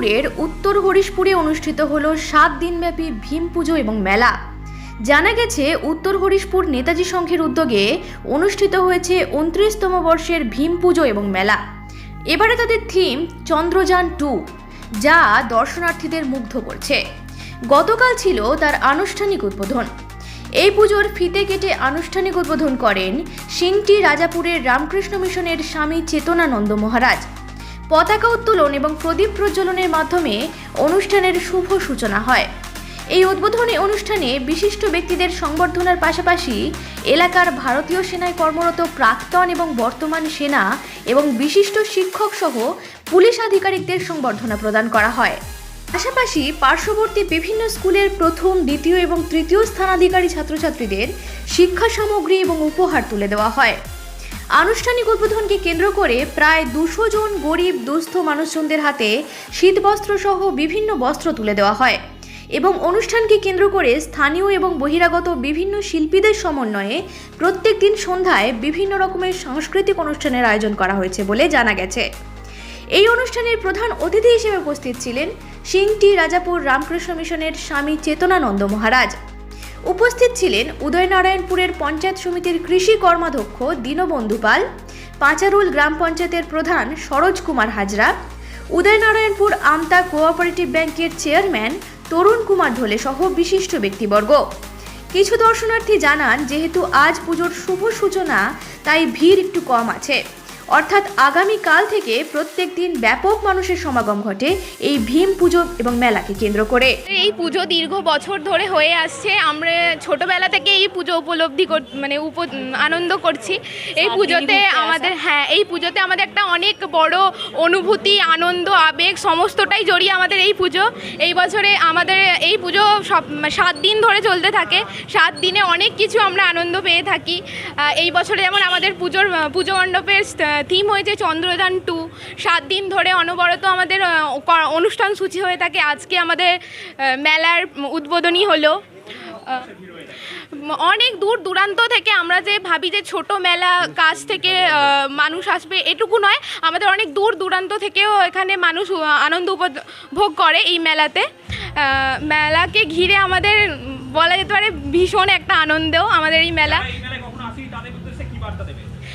হরিশপুরের উত্তর হরিশপুরে অনুষ্ঠিত হল সাত দিনব্যাপী ভীম পুজো এবং মেলা। জানা গেছে, উত্তর হরিশপুর নেতাজি সংঘের উদ্যোগে অনুষ্ঠিত হয়েছে উনত্রিশতম বর্ষের ভীম পুজো এবং মেলা। এবারে তাদের থিম চন্দ্রযান টু যা দর্শনার্থীদের মুগ্ধ করছে। গতকাল ছিল তার আনুষ্ঠানিক উদ্বোধন। এই পুজোর ফিতে কেটে আনুষ্ঠানিক উদ্বোধন করেন সিংটি রাজাপুরের রামকৃষ্ণ মিশনের স্বামী চেতনানন্দ মহারাজ। পতাকা উত্তোলন এবং প্রদীপ প্রজ্বলনের মাধ্যমে অনুষ্ঠানের শুভ সূচনা হয়। এই উদ্বোধনী অনুষ্ঠানে বিশিষ্ট ব্যক্তিদের সংবর্ধনার পাশাপাশি এলাকার ভারতীয় সেনায় কর্মরত প্রাক্তন এবং বর্তমান সেনা এবং বিশিষ্ট শিক্ষক সহ পুলিশ আধিকারিকদের সংবর্ধনা প্রদান করা হয়। পাশাপাশি পার্শ্ববর্তী বিভিন্ন স্কুলের প্রথম, দ্বিতীয় এবং তৃতীয় স্থানাধিকারী ছাত্রছাত্রীদের শিক্ষা সামগ্রী এবং উপহার তুলে দেওয়া হয়। আনুষ্ঠানিক উদ্বোধনকে কেন্দ্র করে প্রায় দুশো জন গরিব, দুস্থ মানুষজনদের হাতে শীতবস্ত্র সহ বিভিন্ন বস্ত্র তুলে দেওয়া হয় এবং অনুষ্ঠানকে কেন্দ্র করে স্থানীয় এবং বহিরাগত বিভিন্ন শিল্পীদের সমন্বয়ে প্রত্যেক দিন সন্ধ্যায় বিভিন্ন রকমের সাংস্কৃতিক অনুষ্ঠানের আয়োজন করা হয়েছে বলে জানা গেছে। এই অনুষ্ঠানের প্রধান অতিথি হিসেবে উপস্থিত ছিলেন সিংটি রাজাপুর রামকৃষ্ণ মিশনের স্বামী চেতনানন্দ মহারাজ। উপস্থিত ছিলেন উদয়নারায়ণপুরের পঞ্চায়েত সমিতির কৃষি কর্মাধ্যক্ষ দীনবন্ধু পাল, পাঁচারুল গ্রাম পঞ্চায়েতের প্রধান সরোজ কুমার হাজরা, উদয়নারায়ণপুর আমতা কোঅপারেটিভ ব্যাংকের চেয়ারম্যান তরুণ কুমার ঢোলে সহ বিশিষ্ট ব্যক্তিবর্গ। কিছু দর্শনার্থী জানান, যেহেতু আজ পুজোর শুভ সূচনা, তাই ভিড় একটু কম আছে। অর্থাৎ আগামী কাল থেকে প্রত্যেক দিন ব্যাপক মানুষের সমাগম ঘটে এই ভীম পুজো এবং মেলাকে কেন্দ্র করে। এই পুজো দীর্ঘ বছর ধরে হয়ে আসছে। আমরা ছোটবেলা থেকে এই পুজো উপলব্ধি কর মানে উপ আনন্দ করছি। এই পুজোতে আমাদের হ্যাঁ এই পুজোতে আমাদের একটা অনেক বড় অনুভূতি আনন্দ আবেগ সমস্তটাই জড়িয়ে আমাদের এই পুজো। এই বছরে আমাদের এই পুজো সব সাত দিন ধরে চলতে থাকে। সাত দিনে অনেক কিছু আমরা আনন্দ পেয়ে থাকি। এই বছরে যেমন আমাদের পুজোর পুজো মণ্ডপের থিম হয়েছে চন্দ্রযান টু সাত দিন ধরে অনবরত আমাদের অনুষ্ঠান সূচি হয়ে থাকে। আজকে আমাদের মেলার উদ্বোধনী হলো। অনেক দূর দূরান্ত থেকে আমরা যে ভাবি যে ছোট মেলা কাছ থেকে মানুষ আসবে, এটুকু নয়। আমাদের অনেক দূর দূরান্ত থেকেও এখানে মানুষ আনন্দ উপভোগ করে এই মেলাতে। মেলাকে ঘিরে আমাদের বলা যেতে পারে ভীষণ একটা আনন্দ আমাদের এই মেলা এই মেলায় কখনো আসেনি তাদের উদ্দেশ্যে কি বার্তা দেবে আহ,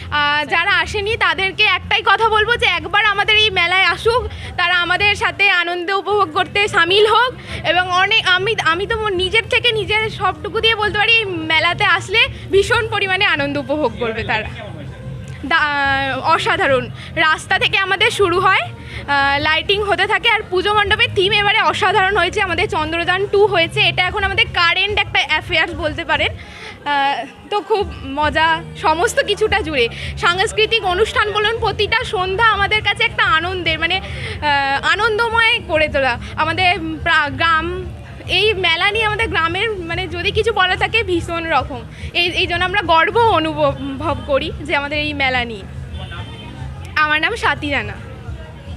যারা আসেনি তাদেরকে একটাই কথা বলব যে একবার আমাদের এই মেলায় আসুক তারা আমাদের সাথে আনন্দ উপভোগ করতে সামিল হোক এবং অনেক আমি আমি তো নিজের থেকে নিজের সবটুকু দিয়ে বলতে পারি এই মেলাতে আসলে ভীষণ পরিমাণে আনন্দ উপভোগ করবে তারা। অসাধারণ। রাস্তা থেকে আমাদের শুরু হয় লাইটিং হতে থাকে আর পুজো মণ্ডপের থিম এবারে অসাধারণ হয়েছে। আমাদের চন্দ্রযান টু হয়েছে। এটা এখন আমাদের কারেন্ট একটা অ্যাফেয়ার্স বলতে পারেন। তো খুব মজা, সমস্ত কিছুটা জুড়ে। সাংস্কৃতিক অনুষ্ঠান বলুন, প্রতিটা সন্ধ্যা আমাদের কাছে একটা আনন্দের মানে আনন্দময় করে তোলা। আমাদের গ্রাম, এই মেলা নিয়ে আমাদের গ্রামের মানে যদি কিছু বলা থাকে, ভীষণ রকম। এই এই জন্য আমরা গর্ব অনুভব করি যে আমাদের এই মেলা নিয়ে। আমার নাম Swati Rana.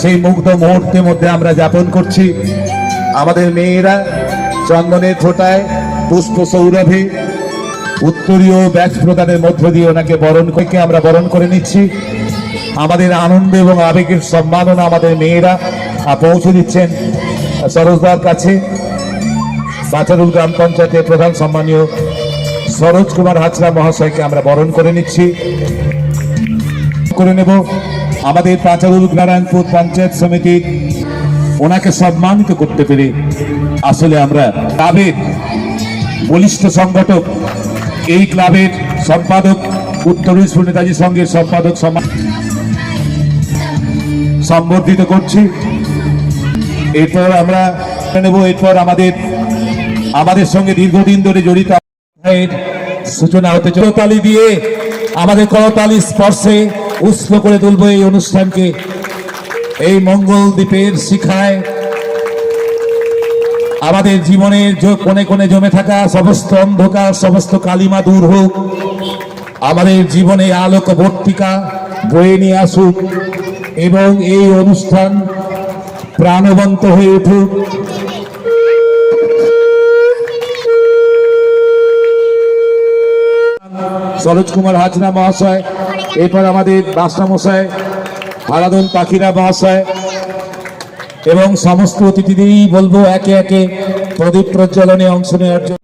সেই মুগ্ধ মুহূর্তের মধ্যে আমরা যাপন করছি। আমাদের মেয়েরা চন্দনের ফোটায় পুষ্প সৌরভে উত্তরীয় ব্যাচ প্রদানের মধ্য দিয়ে ওনাকে বরণ করে আমরা বরণ করে নিচ্ছি। আমাদের আনন্দ এবং আবেগের সম্মাননা আমাদের মেয়েরা পৌঁছে দিচ্ছেন সরোজদার কাছে। বাচারুল গ্রাম পঞ্চায়েতের প্রধান সম্মানীয় সরোজ কুমার হাজরা মহাশয়কে আমরা বরণ করে নিচ্ছি। করে নেব। আমাদের পাচারুল নারায়ণপুর পঞ্চায়েত সমিতি ওনাকে সম্মানিত করতে পেরে আসলে আমরা ক্লাবের বলিষ্ঠ সংগঠক, এই ক্লাবের সম্পাদক, উত্তর নেতাজি সংঘের সম্পাদক সম্বর্ধিত করছি। এরপর আমরা নেব, এরপর আমাদের আমাদের সঙ্গে দীর্ঘদিন ধরে জড়িত সূচনা হতে চলে তালি দিয়ে আমাদের করতালি স্পর্শে উষ্ণ করে তুলব এই অনুষ্ঠানকে। এই মঙ্গল দ্বীপের শিখায় আমাদের জীবনের কোণে কোণে জমে থাকা সমস্ত অন্ধকার, সমস্ত কালিমা দূর হোক। আমাদের জীবনে আলোক বর্তিকা বয়ে নিয়ে আসুক এবং এই অনুষ্ঠান প্রাণবন্ত হয়ে উঠুক। সরোজ কুমার হাজরা মহাশয় এরপর আমাদের বাসা মশাই হারাদন পাখিরা মহাশয় এবং সমস্ত অতিথিদেরই বলব একে একে প্রদীপ প্রজ্বলনে অংশ নেওয়ার জন্য।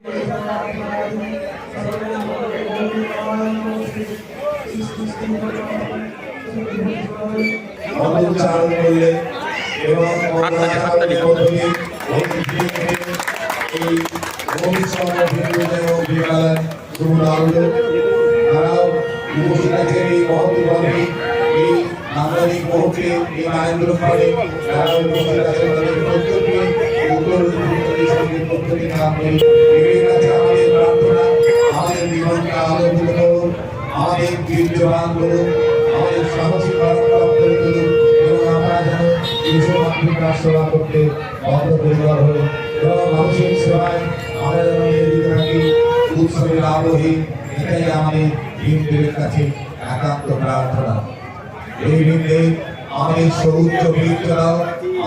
আমাদের জীবনকে আলোকিত করুন আমাদের বীর্যবান করুন আমাদের সাহসী পরাক্রম করে তুলুন এবং আমরা যেন ঈশ্বর মাতৃকার সেবা করতে বদ্ধপরিকর হই, এবং মানুষের সেবায় আমরা যেন নিয়োজিত থাকি উৎসবের আবহে এটাই আমাদের হিন্দুদের কাছে একান্ত প্রার্থনা। এই বৃন্দে আমাদের সৌচ্চ বীর্যরাও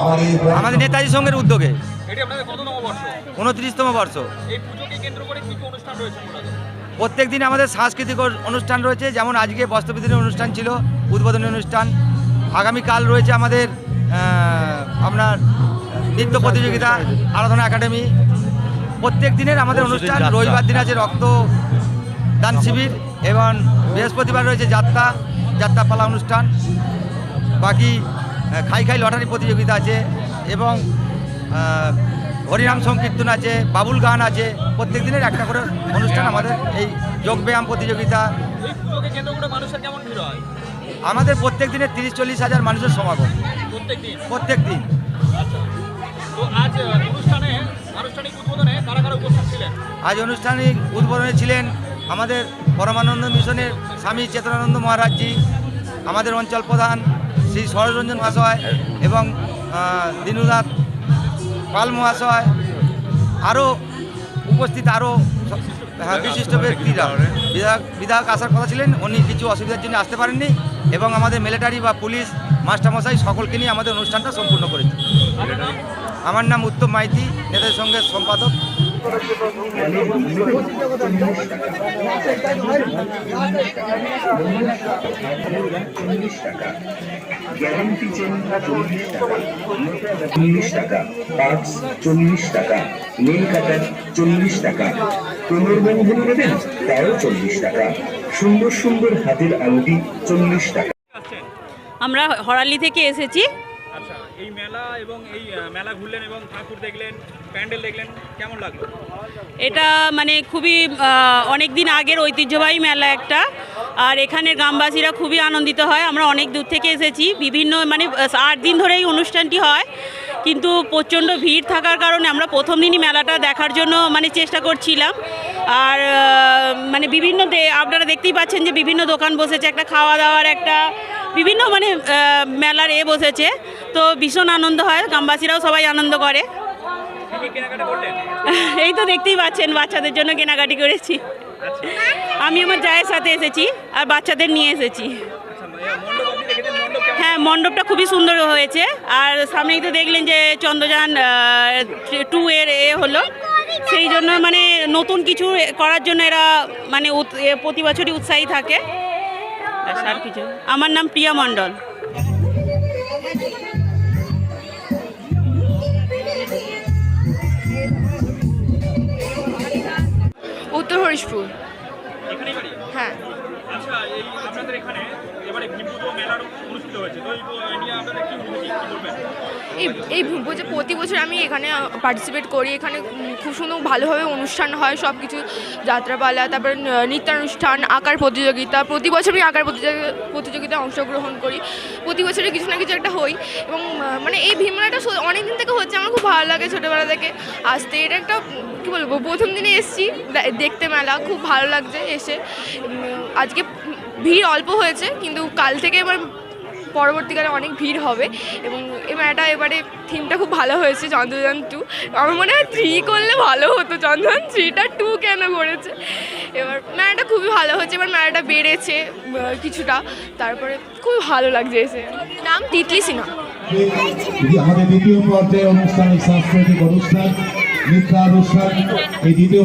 আমাদের আমাদের নেতাজি সঙ্গের উদ্যোগে। এটি আপনাদের কততম বর্ষ? উনত্রিশতম বর্ষ। এই পুজোকে কেন্দ্র করে কি কি অনুষ্ঠান রয়েছে মূলত? প্রত্যেক দিন আমাদের সাংস্কৃতিক অনুষ্ঠান রয়েছে যেমন আজকে বস্ত্রবিধানের অনুষ্ঠান ছিল উদ্বোধনী অনুষ্ঠান। আগামীকাল রয়েছে আমাদের আপনার নৃত্য প্রতিযোগিতা আরাধনা একাডেমি। প্রত্যেক দিনের আমাদের অনুষ্ঠান রবিবার দিন আছে রক্ত দান শিবির। এবং বৃহস্পতিবার রয়েছে যাত্রা যাত্রাপালা অনুষ্ঠান। বাকি খাই খাই লটারি প্রতিযোগিতা আছে এবং হরিনাম সংকীর্তন আছে বাবুল গান আছে। প্রত্যেক দিনের একটা করে অনুষ্ঠান আমাদের এই যোগব্যায়াম প্রতিযোগিতা। আমাদের প্রত্যেক দিনের তিরিশ চল্লিশ হাজার মানুষের সমাগম। প্রত্যেক দিন আচ্ছা। আজ আহ, অনুষ্ঠানে আনুষ্ঠানিক উদ্বোধনে কারা কারা উপস্থিত ছিলেন? আজ আনুষ্ঠানিক উদ্বোধনে ছিলেন আমাদের পরমানন্দ মিশনের স্বামী চেতনানন্দ মহারাজজি, আমাদের অঞ্চল প্রধান শ্রী সররঞ্জন মহাশয় এবং দীনুনাথ পাল মহাশয় আরও উপস্থিত আরও হ্যাঁ বিশিষ্ট ব্যক্তিরা। বিধায়ক বিধায়ক আসার কথা ছিলেন, উনি কিছু অসুবিধার জন্য আসতে পারেননি এবং আমাদের মিলিটারি বা পুলিশ মাস্টারমশাই সকলকে নিয়ে আমাদের অনুষ্ঠানটা সম্পূর্ণ করেছে আমার নাম উত্তম মাইতি, নেতাদের সঙ্গে সম্পাদক। গ্যারান্টি চল্লিশ টাকা চল্লিশ টাকা পার্টস চল্লিশ টাকা নীল কাটার চল্লিশ টাকা পুনর্বন্ধন নেবেন তাও চল্লিশ টাকা সুন্দর সুন্দর হাতের আংটি চল্লিশ টাকা আমরা হরালি থেকে এসেছি। এই মেলা এবং এই মেলা ঘুরলেন এবং ঠাকুর দেখলেন, প্যান্ডেল দেখলেন, কেমন লাগল? এটা মানে খুবই অনেক দিন আগের ঐতিহ্যবাহী মেলা একটা। আর এখানের গ্রামবাসীরা খুবই আনন্দিত হয়। আমরা অনেক দূর থেকে এসেছি। বিভিন্ন মানে আট দিন ধরে এই অনুষ্ঠানটি হয়। কিন্তু প্রচণ্ড ভিড় থাকার কারণে আমরা প্রথম দিনই মেলাটা দেখার জন্য মানে চেষ্টা করছিলাম। আর মানে বিভিন্ন আপনারা দেখতেই পাচ্ছেন যে বিভিন্ন দোকান বসেছে। একটা খাওয়া দাওয়ার একটা বিভিন্ন মানে মেলার এ বসেছে। তো ভীষণ আনন্দ হয়, গ্রামবাসীরাও সবাই আনন্দ করে। এই তো দেখতেই পাচ্ছেন, বাচ্চাদের জন্য কেনাকাটি করেছি। আমি আমার জায়ের সাথে এসেছি, আর বাচ্চাদের নিয়ে এসেছি। হ্যাঁ মণ্ডপটা খুবই সুন্দর হয়েছে। আর সামনেই তো দেখলেন যে চন্দ্রযান টু এর এ হলো। সেই জন্য মানে নতুন কিছু করার জন্য এরা মানে প্রতি বছরই উৎসাহী থাকে। আর কিছু। আমার নাম প্রিয়া মণ্ডল। উত্তর হরিশপুর এখানেই বাড়ি হ্যাঁ আচ্ছা এই আপনাদের এখানে এবারে ভীম পুজো মেলার অনুষ্ঠিত হয়েছে হচ্ছে তো এই আহ, নিয়ে আপনারা কি এই এই পুজো প্রতি বছর আমি এখানে পার্টিসিপেট করি। এখানে খুব সুন্দর ভালোভাবে অনুষ্ঠান হয় সব কিছু যাত্রাপালা, তারপর নৃত্যানুষ্ঠান, আঁকার প্রতিযোগিতা। প্রতি বছরই আঁকার প্রতিযোগি- প্রতিযোগিতায় অংশগ্রহণ করি। প্রতি বছরই কিছু না কিছু একটা হই। এবং মানে এই ভীমরাটা অনেক দিন থেকে হচ্ছে, আমার খুব ভালো লাগে ছোটোবেলা থেকে। আসতে এটা একটা, কী বলব, প্রথম দিনে এসেছি দেখতে মেলা, খুব ভালো লাগছে এসে। আজকে ভিড় অল্প হয়েছে, কিন্তু কাল থেকে এবার পরবর্তীকালে অনেক ভিড় হবে এবং এই মেলাটা এবারে থিমটা খুব ভালো হয়েছে চন্দ্রযান টু আমার মনে হয় থ্রি করলে ভালো হতো। চন্দ্রযান থ্রিটা টু কেন করেছে? এবার মেলাটা খুবই ভালো হয়েছে। এবার মেলাটা বেড়েছে কিছুটা। তারপরে খুবই ভালো লাগছে এসে। নাম তিতলি সিনহা দ্বিতীয় পর্যায়ে অনুষ্ঠান সাংস্কৃতিক অনুষ্ঠান এই দ্বিতীয়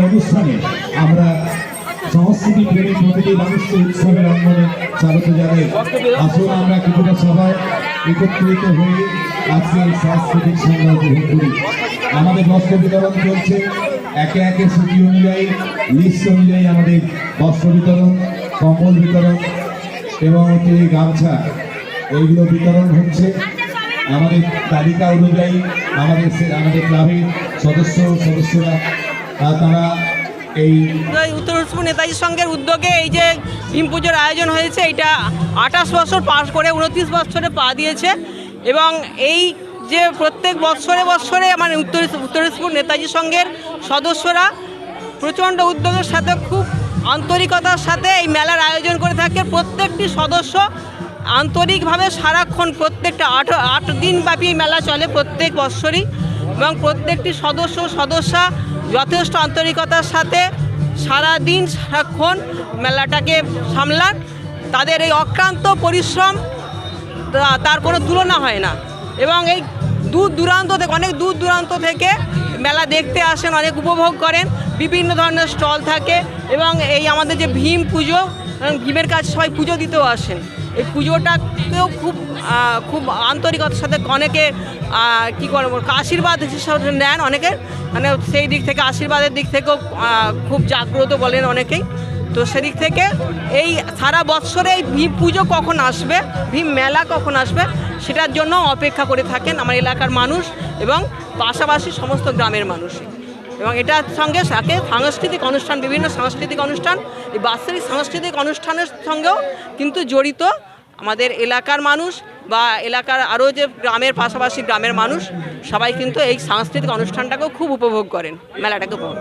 অনুষ্ঠানে আমরা সংস্কৃতি প্রেমী প্রতিটি মানুষকে উৎসবের অঙ্গনে স্বাগত জানাই। আসুন আমরা কিছুটা সবাই একত্রিত হয়ে আজকে এই সাংস্কৃতিক সন্ধ্যা উপভোগ করি। আমাদের বস্ত্র বিতরণ চলছে। একে একে সূচি অনুযায়ী, লিস্ট অনুযায়ী আমাদের বস্ত্র বিতরণ, কম্বল বিতরণ এবং হচ্ছে গামছা, এইগুলো বিতরণ হচ্ছে। আমাদের তালিকা অনুযায়ী আমাদের আমাদের ক্লাবের সদস্য সদস্যরা তারা উত্তর নেতাজি সংঘের উদ্যোগে এই যে ভীম পুজোর আয়োজন হয়েছে, এটা আঠাশ বছর পাস করে উনত্রিশ বছরে পা দিয়েছে এবং এই যে প্রত্যেক বছরে বছরে মানে উত্তর উত্তর দিনাজপুর নেতাজি সংঘের সদস্যরা প্রচণ্ড উদ্যোগের সাথে, খুব আন্তরিকতার সাথে এই মেলার আয়োজন করে থাকে। প্রত্যেকটি সদস্য আন্তরিকভাবে সারাক্ষণ প্রত্যেকটা আট আট দিন ব্যাপী মেলা চলে প্রত্যেক বৎসরই এবং প্রত্যেকটি সদস্য সদস্যা যথেষ্ট আন্তরিকতার সাথে সারা দিন সারাক্ষণ মেলাটাকে সামলান। তাদের এই অক্লান্ত পরিশ্রম তার কোনো তুলনা হয় না। এবং এই দূর দূরান্ত থেকে অনেক দূর দূরান্ত থেকে মেলা দেখতে আসেন, অনেক উপভোগ করেন। বিভিন্ন ধরনের স্টল থাকে এবং এই আমাদের যে ভীম পুজো ভীমের কাছে সবাই পুজো দিতেও আসেন। এই পুজোটাকেও খুব খুব আন্তরিকতার সাথে অনেকে কী করব, আশীর্বাদ হিসাবে নেন অনেকে। মানে সেই দিক থেকে, আশীর্বাদের দিক থেকেও খুব জাগ্রত বলেন অনেকেই। তো সেদিক থেকে এই সারা বৎসরে এই ভীম পুজো কখন আসবে, ভীম মেলা কখন আসবে, সেটার জন্য অপেক্ষা করে থাকেন আমার এলাকার মানুষ এবং পাশাপাশি সমস্ত গ্রামের মানুষ। এবং এটার সঙ্গে সাথে সাংস্কৃতিক অনুষ্ঠান, বিভিন্ন সাংস্কৃতিক অনুষ্ঠান, এই বাৎসরিক সাংস্কৃতিক অনুষ্ঠানের সঙ্গেও কিন্তু জড়িত আমাদের এলাকার মানুষ বা এলাকার আরও যে গ্রামের পাশাপাশি গ্রামের মানুষ সবাই কিন্তু এই সাংস্কৃতিক অনুষ্ঠানটাকেও খুব উপভোগ করেন মেলাটাকে উপভোগ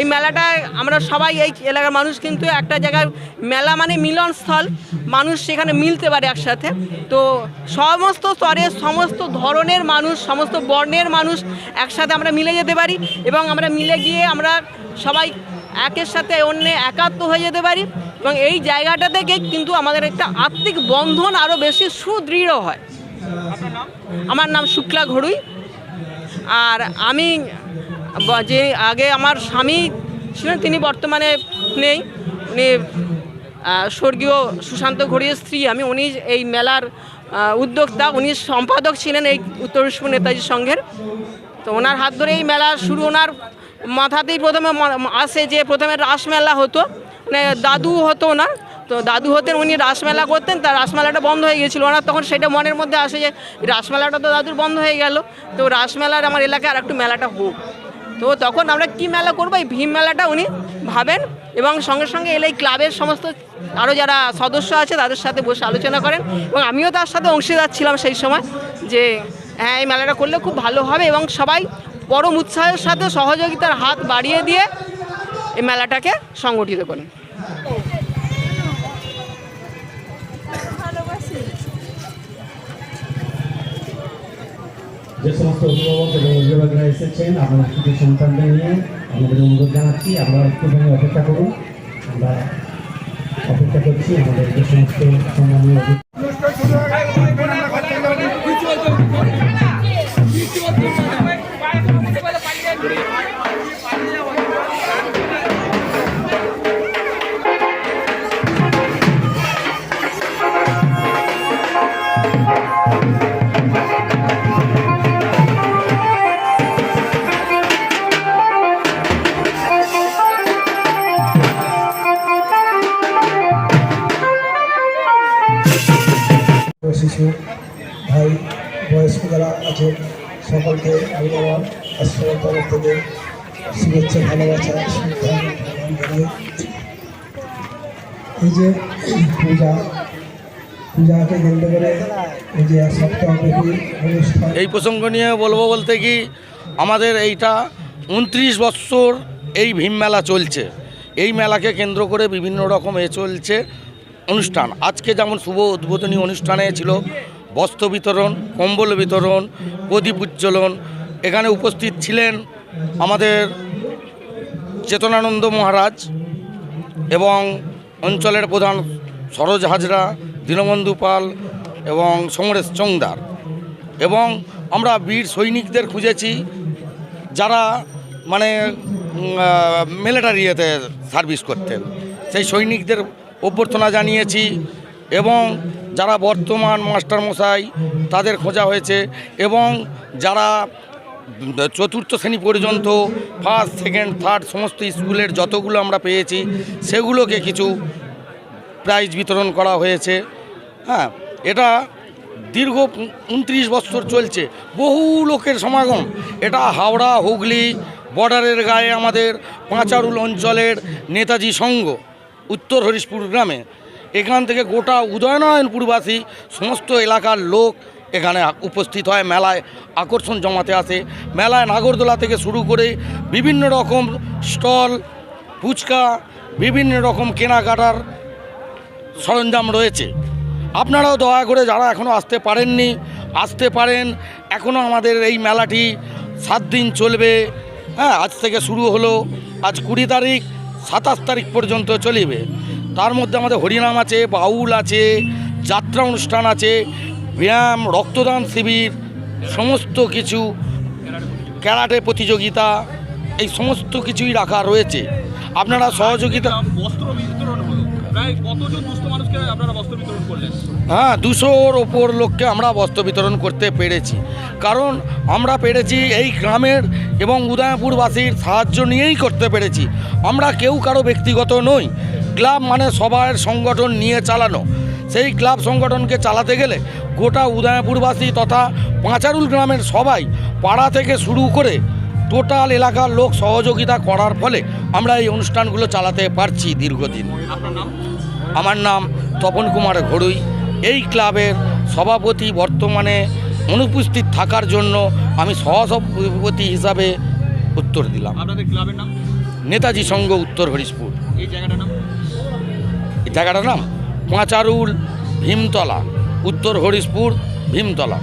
এই মেলাটায় আমরা সবাই এই এলাকার মানুষ কিন্তু একটা জায়গায় মেলা মানে মিলনস্থল মানুষ সেখানে মিলতে পারে একসাথে। তো সমস্ত স্তরের সমস্ত ধরনের মানুষ সমস্ত বর্ণের মানুষ একসাথে আমরা মিলে যেতে পারি এবং আমরা মিলে গিয়ে আমরা সবাই একের সাথে অন্য একাত্ম হয়ে যেতে পারি। এবং এই জায়গাটা থেকে কিন্তু আমাদের একটা আত্মিক বন্ধন আরও বেশি সুদৃঢ় হয়। আমার নাম শুক্লা ঘড়ুই। আর আমি যে আগে আমার স্বামী ছিলেন তিনি বর্তমানে নেই। উনি স্বর্গীয় সুশান্ত ঘড়িয়ার স্ত্রী। আমি উনি এই মেলার উদ্যোক্তা। উনি সম্পাদক ছিলেন এই উত্তর নেতাজি সংঘের তো ওনার হাত ধরে এই মেলা শুরু। ওনার মাথাতেই প্রথমে আসে যে প্রথমে রাসমেলা হতো। দাদু হতো না, তো দাদু হতেন, উনি রাসমেলা করতেন তার রাসমেলাটা বন্ধ হয়ে গেছিল ওনার তখন সেটা মনের মধ্যে আসে যে রাসমেলাটা তো দাদুর বন্ধ হয়ে গেল, তো রাসমেলার আমার এলাকায় আর একটু মেলাটা হোক। তো তখন আমরা কি মেলা করব? এই ভীম মেলাটা উনি ভাবেন এবং সঙ্গে সঙ্গে এলে এই ক্লাবের সমস্ত আরও যারা সদস্য আছে, তাদের সাথে বসে আলোচনা করেন এবং আমিও তার সাথে অংশীদার ছিলাম সেই সময় যে হ্যাঁ এই মেলাটা করলে খুব ভালো হবে এবং সবাই পরম উৎসাহের সাথে সহযোগিতার হাত বাড়িয়ে দিয়ে এই মেলাটাকে সংগঠিত করেন। এসেছেন আপনার শিশু সন্তানদের নিয়ে আমাদের জানাচ্ছি। আপনারা একটুখানি অপেক্ষা করুন। আমরা অপেক্ষা করছি। আমাদের যে সমস্ত সম্মানীয় যে পূজা, পূজাকে কেন্দ্র করে এই যে সপ্তাহব্যাপী অনুষ্ঠান। এই প্রসঙ্গ নিয়ে বলব বলতে কি, আমাদের এইটা উনত্রিশ বৎসর এই ভীম মেলা চলছে। এই মেলাকে কেন্দ্র করে বিভিন্ন রকম এ চলছে অনুষ্ঠান। আজকে যেমন শুভ উদ্বোধনী অনুষ্ঠানে ছিল বস্ত্র বিতরণ, কম্বল বিতরণ, প্রদীপ উজ্জ্বলন, এখানে উপস্থিত ছিলেন আমাদের চেতনানন্দ মহারাজ এবং অঞ্চলের প্রধান সরোজ হাজরা, দীনবন্ধু পাল এবং সমরেশ চৌংদার। এবং আমরা বীর সৈনিকদের খুঁজেছি যারা মানে মিলিটারিতে সার্ভিস করতেন। সেই সৈনিকদের অভ্যর্থনা জানিয়েছি এবং যারা বর্তমান মাস্টারমশাই তাদের খোঁজা হয়েছে এবং যারা চতুর্থ শ্রেণি পর্যন্ত ফার্স্ট সেকেন্ড থার্ড সমস্ত স্কুলের যতগুলো আমরা পেয়েছি, সেগুলোকে কিছু প্রাইজ বিতরণ করা হয়েছে। হ্যাঁ এটা দীর্ঘ উনত্রিশ বছর চলছে। বহু লোকের সমাগম। এটা হাওড়া, হুগলি বর্ডারের গায়ে আমাদের পাঁচারুল অঞ্চলের নেতাজি সংঘ, উত্তর হরিশপুর গ্রামে। এখান থেকে গোটা উদয়নারায়ণপুরবাসী, সমস্ত এলাকার লোক এখানে উপস্থিত হয়, মেলায় আকর্ষণ জমাতে আসে। মেলায় নাগরদোলা থেকে শুরু করে বিভিন্ন রকম স্টল, ফুচকা, বিভিন্ন রকম কেনাকাটার সরঞ্জাম রয়েছে। আপনারাও দয়া করে যারা এখনও আসতে পারেননি, আসতে পারেন। এখনও আমাদের এই মেলাটি সাত দিন চলবে। হ্যাঁ আজ থেকে শুরু হলো। আজ কুড়ি তারিখ, সাতাশ তারিখ পর্যন্ত চলিবে। তার মধ্যে আমাদের হরিনাম আছে, বাউল আছে, যাত্রা অনুষ্ঠান আছে ব্যায়াম রক্তদান শিবির সমস্ত কিছু ক্যারাটে প্রতিযোগিতা এই সমস্ত কিছুই রাখা রয়েছে। আপনারা সহযোগিতা করলেন? হ্যাঁ দুশোর ওপর লোককে আমরা বস্ত্র বিতরণ করতে পেরেছি। কারণ আমরা পেরেছি এই গ্রামের এবং উদয়পুরবাসীর সাহায্য নিয়েই করতে পেরেছি। আমরা কেউ কারও ব্যক্তিগত নই। ক্লাব মানে সবার সংগঠন নিয়ে চালানো। সেই ক্লাব সংগঠনকে চালাতে গেলে গোটা উদয়পুরবাসী তথা পাঁচারুল গ্রামের সবাই পাড়া থেকে শুরু করে টোটাল এলাকার লোক সহযোগিতা করার ফলে আমরা এই অনুষ্ঠানগুলো চালাতে পারছি দীর্ঘদিন। আমার নাম তপন কুমার ঘড়ুই। এই ক্লাবের সভাপতি বর্তমানে অনুপস্থিত থাকার জন্য আমি সহসভাপতি হিসাবে উত্তর দিলাম। আপনাদের ক্লাবের নাম? নেতাজি সংঘ উত্তর হরিশপুর। এই জায়গাটার নাম? এই জায়গাটার নাম? পাঁচারুল ভীমতলা। উত্তর হরিশপুর ভীমতলা।